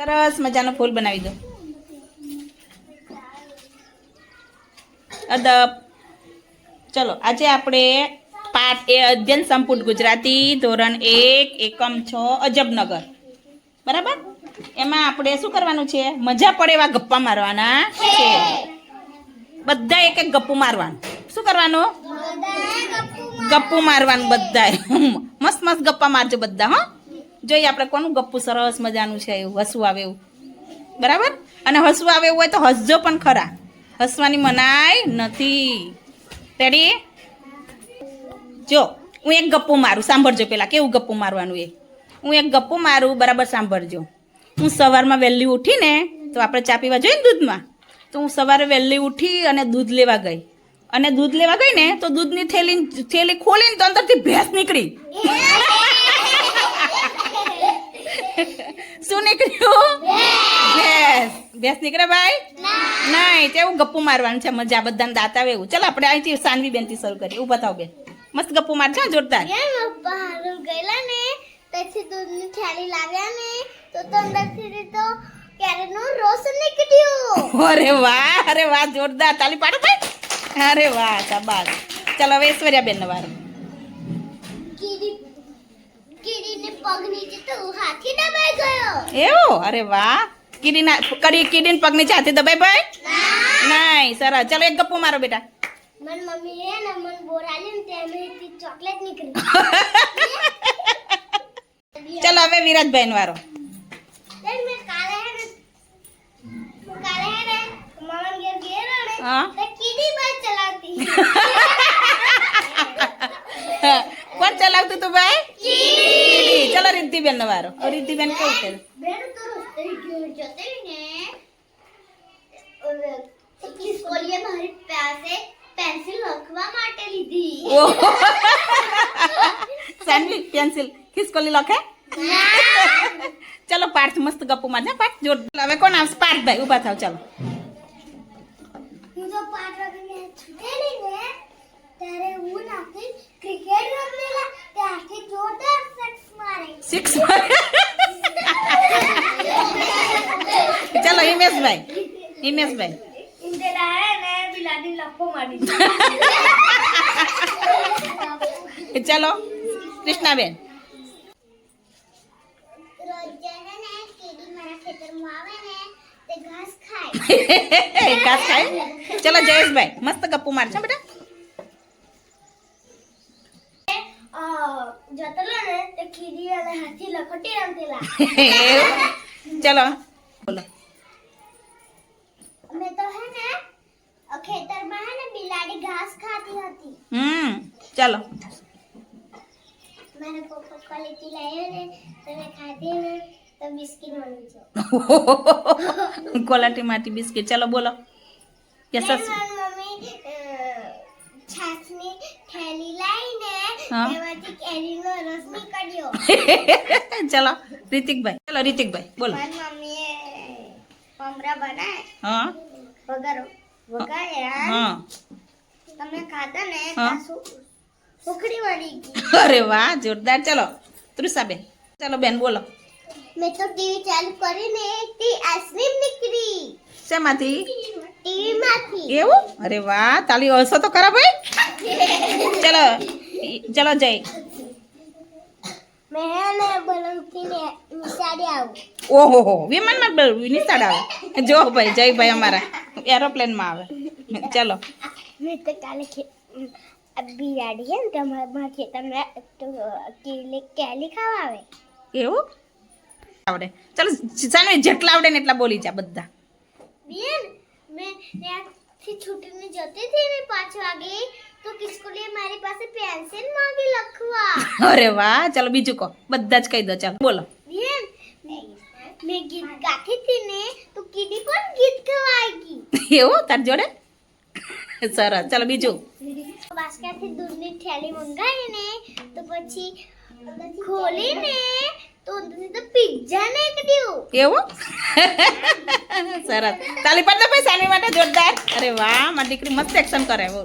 સરસ મજાનો ફૂલ બનાવી દો. અદબ. ચલો આજે આપણે પાઠ એ અધ્યયન સંપુટ ગુજરાતી ધોરણ એક એકમ છ અજબનગર. બરાબર? એમાં આપણે શું કરવાનું છે? મજા પડે એવા ગપ્પા મારવાના છે. બધા એક એક ગપ્પુ મારવાનું. શું કરવાનું? ગપ્પુ મારવાનું બધાય. મસ્ત મસ્ત ગપ્પા મારજો બધા હો. જોઈએ આપણે કોનું ગપ્પુ સરસ મજાનું છે એવું, હસવું આવે એવું. બરાબર? અને હસવું આવે એવું હોય તો હસજો પણ ખરા. હસવાની મનાય નથી. રેડી જો, હું એક ગપ્પુ મારું, સાંભળજો પહેલાં કેવું ગપ્પુ મારવાનું એ? હું એક ગપ્પુ મારું, બરાબર સાંભળજો. હું સવારમાં વહેલી ઉઠીને, તો આપણે ચા પીવા જોઈએ ને દૂધમાં? તો હું સવારે વહેલી ઉઠી અને દૂધ લેવા ગઈ. અને દૂધ લેવા ગઈ ને તો દૂધની થેલી થેલી ખોલીને તો અંદરથી ભેંસ નીકળી શું નીકળ્યું ભેંસ નીકળે ભાઈ? નહીં તેવું ગપ્પુ મારવાનું છે મજા બધાને દાંત આવે એવું. ચાલો આપણે અહીંથી સાનવી બેનથી શરૂ કરીએ. ઊભા થાવ બેન. મસ્ત ગપ્પુ મારજો જોરદાર. ગયેલા ને પછી દૂધની થેલી લાવ્યા ને તો તો અંદરથી તો કેરેટનો રસ નીકળ્યો. અરે વાહ અરે વાહ જોરદાર. તાલી પાડો ભાઈ. અરે વાહ શાબાશ. ચાલો હવે ઐશ્વર્યા બેન વાર. કીડી કીડીને પગ નીચે તો હાથી દબાઈ ગયો. એવો? અરે વાહ. કીડીના કરી કીડી ને પગની ચાથી દબાઈ ભાઈ? નહીં સરસ. ચાલો એક ગપ્પુ મારો બેટા. મન મમ્મી એ ને મન બોરાલી ને તેમાંથી ચોકલેટ નીકળી. ચાલો હવે વિરાજભાઈ વારો. ને ને ને કીડી ચલાવતી. કોણ ચલાવતું તું ભાઈ? ચલો રિદ્ધિબેન નો વારો રિદ્ધિબેન કેવું ને ઓલે ખિસકોલીએ મારી પાસે પેન્સિલ લખવા માટે લીધી ઓહ સાનવી પેન્સિલ ખિસકોલી લખે ચાલો પાર્થ મસ્ત ગપ્પુ માં છે પાર્થ જોર હવે કોણ આવશે પાર્થ ભાઈ ઊભા થાવ ચાલો હું તો પાંચ વાગે છૂટેલી ને ત્યારે હું નાખી ક્રિકેટ રમેલા ત્યારથી જોરદાર સિક્સ મારે સિક્સ ચાલો હિમેશભાઈ હિમેશભાઈ ચાલો કૃષ્ણાબેન ઘાસ ખાય કાસ જયેશભાઈ મસ્ત ગપ્પુ માર બેટા ચાલો બોલો અમે તો હે ને અ, ખેતરમાં હે ને બિલાડી ઘાસ ખાતી હતી હમ ચાલો મારા પપ્પા ક્વોલિટી લાવ્યો ને તમે ખાધી ને તો બિસ્કિટ મળી જાવ ક્વોલિટી માંથી બિસ્કિટ ચાલો બોલો યસ મેં મારી મમ્મી અ, છાશની થેલી કોલાટી માંથી એમાંથી ચાલો બોલો નીકળ્યો. ચાલો રીતિકભાઈ. ચાલો રીતિકભાઈ બોલો. વગાડ્યા હા. તમે ખાધા ને? અરે વાહ જોરદાર. ચલો તૃષાબેન. ચાલો બેન બોલો. મેં તો ટીવી ચાલુ કરીને તે આઈસ્ક્રીમ નીકળી. શેમાંથી? ટીવી માંથી એવું? અરે વાહ તાલી હસો તો ખરા ભાઈ. ચાલો ચાલો જય. ઓહો હો વિમાનમાં નિશાળ આવે. જો ભાઈ જય ભાઈ અમારા. એરોપ્લેનમાં આવે. ચાલો. કાલે બિલાડી છે ને તમારા મારા ખેતરમાં કેલી કેલી ખાવા આવે. એવું? આવડે. ચાલો સાનવી જેટલા આવડે ને એટલા બોલી જા બધા. બેન મેં ત્યાંથી છૂટીને જતી હતી ને પાંચ વાગે તો કિસ્કોલીએ મારી પાસે પેન્સિલ માંગી લખવા. અરે વાહ ચાલો બીજું કહો. બધા જ કહી દો ચાલો બોલો. બેન મેં ગીત ગાતી હતી ને તો કીડી પણ ગીત ગવાઈ ગઈ એવું? તાર જોડે? સરસ. ચાલો બીજું. બાસ્કેટથી દૂધની થેલી મંગાવીને, તો પછી ખોલીને તો તો પિઝા નીકળ્યું એવું? સરસ. તાલી પર તો પૈસાની માટે જોરદાર. અરે વાહ, મારી દીકરી મસ્ત એક્શન કરે. બહુ